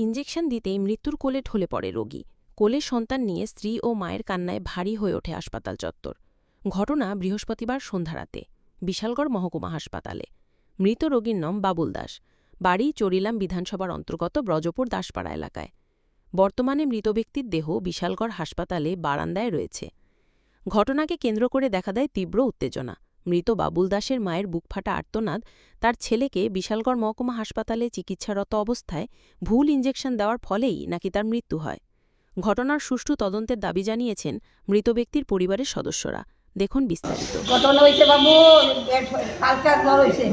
Injection দিতেই মৃত্যুর কোলে ঢলে পড়ে রোগী। কোলে সন্তান নিয়ে স্ত্রী ও মায়ের কান্নায় ভারী হয়ে ওঠে হাসপাতাল চত্বর। ঘটনা বৃহস্পতিবার সন্ধ্যারাতে বিশালগড় মহকুমা হাসপাতালে। মৃত রোগীর নাম বাবুল দাস। বাড়ি চরিলাম বিধানসভার অন্তর্গত ব্রজপুর দাসপাড়া এলাকায়। বর্তমানে মৃত ব্যক্তির দেহ বিশালগড় হাসপাতালে বারান্দায় রয়েছে। ঘটনাকে কেন্দ্র করে দেখা দেয় তীব্র উত্তেজনা। মৃত বাবুল দাসের মায়ের বুকফাটা আর্তনাদ তার ছেলেকে বিশালগড় মহকুমা হাসপাতালে চিকিৎসারত অবস্থায় ভুল ইঞ্জেকশন দেওয়ার ফলেই নাকি তার মৃত্যু হয়। ঘটনার সুষ্ঠু তদন্তের দাবি জানিয়েছেন মৃত ব্যক্তির পরিবারের সদস্যরা। দেখুন বিস্তারিত। ঘটনা হয়েছে বাবু কালকার জ্বর হয়েছে।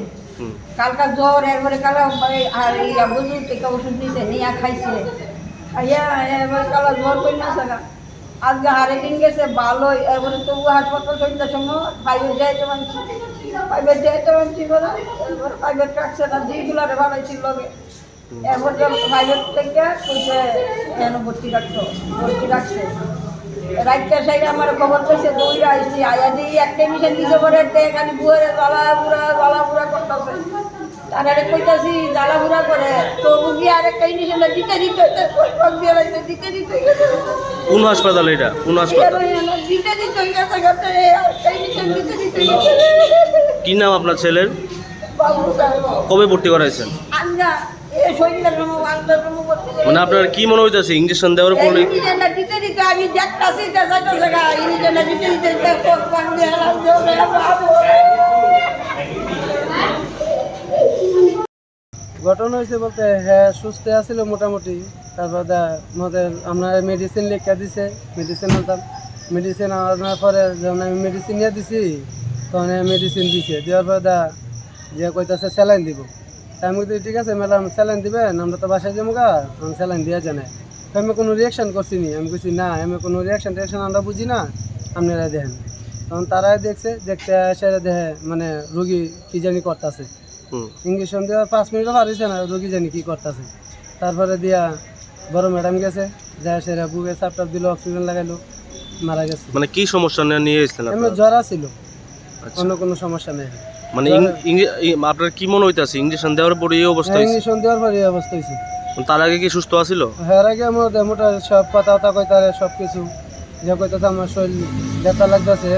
কালকার জ্বর এরপরে কালা আর ইয়া বুঝলি টিকা ওষুধ নিয়া খাইছে। খাইয়া এবার কালা জ্বর করি না থাকা আজকে আরেকদিন গেছে ভালো এবারে তবু হাসপাতাল সন্ধ্যার সময় প্রাইভেট যাইতে পারছি প্রাইভেট যাইতে পারছি বলে এরপরে প্রাইভেট রাখছে না যেগুলারে ভাড়াইছিল লগে এরপর প্রাইভেট থেকে কইছে যেন ভর্তি রাখতো ভর্তি রাখছে। রাইটটা সাইডে আমার খবর পেয়েছে দৌড়ে আইসি আয়া একটা মিশন দিছে পরে খালি বুয়ারে বুড়া করতেছে তারা কইতাছি জ্বালা বুড়া করে। তো গিয়ে আরেকটা ইঞ্জেকশনটা দিতে দিতে দিয়ে রাখতে দিতে দিতে কোন হাসপাতাল এটা? কোন হাসপাতাল? দিতে দিতে গেছে গেছে আরেকটা ইঞ্জেকশন দিতে দিতে কি নাম আপনার ছেলের? কবে ভর্তি করাইছেন? মানে আপনার কি মনে হইতেছে ইঞ্জেকশন দেওয়ার পরে? আমি দেখতাছি যে যাইতে জায়গা ইঞ্জেকশনটা দিতে দিতে কোক পান দিয়ে হেলাম জোরে বাবু ঘটনা হয়েছে বলতে হ্যাঁ সুস্থ আছিল মোটামুটি। তারপর আমাদের আমরা মেডিসিন লিখে দিছে মেডিসিন আনতাম। মেডিসিন আনার পরে যখন আমি মেডিসিন নিয়ে দিছি তখন মেডিসিন দিছে। দেওয়ার পরে দা যে কইতাছে স্যালাইন দিব। আমি কইছি, ঠিক আছে ম্যাডাম স্যালাইন দিবেন আমরা তো বাসায় যাব গা আমি স্যালাইন দিয়ে জানাই তো আমি কোনো রিয়াকশন করছি নি। আমি কইছি না আমি কোনো রিয়াকশন টিয়াকশন আমরা বুঝি না আপনারা দেখেন। তখন তারাই দেখছে দেখতে এসে দেখে মানে রুগী কি জানি করতেছে। ইঞ্জেকশন দেওয়া পাঁচ মিনিটও পারিছে না রোগী জানি কি করতেছে। তারপরে দিয়া বড় ম্যাডাম গেছে যায় সেরা বুকে চাপটাপ দিল অক্সিজেন লাগাইলো মারা গেছে। মানে কি সমস্যা নিয়ে নিয়ে এসেছেন এমনি জ্বরা ছিল আচ্ছা। অন্য কোনো সমস্যা নেই। মানে আপনার কি মনে হইতাছে? ইঞ্জেকশন দেওয়ার পরে এই অবস্থা হয়েছে ইঞ্জেকশন দেওয়ার পরে এই অবস্থা হয়েছে তার আগে কি সুস্থ আছিল? হ্যাঁ আগে আমার মোটা সব কথা কথা কইতারে সব কিছু যে কইতাছে আমার শরীর ব্যথা লাগতেছে।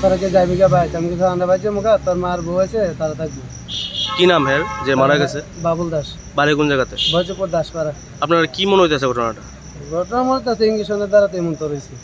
তারা কে যাইবি কে ভাই আমি কিছু আন্ডা ভাইছে মুখা তোর মার বউ আছে তারা থাকবে কি নাম হ্যার যে মারা গেছে? বাবুল দাস। বাড়ি কোন জায়গাতে? ভজপুর দাসপাড়া আপনার কি মনে হইতেছে ঘটনাটা? ঘটনা মনে হইতেছে ইংলিশ দ্বারা তেমন তো রয়েছে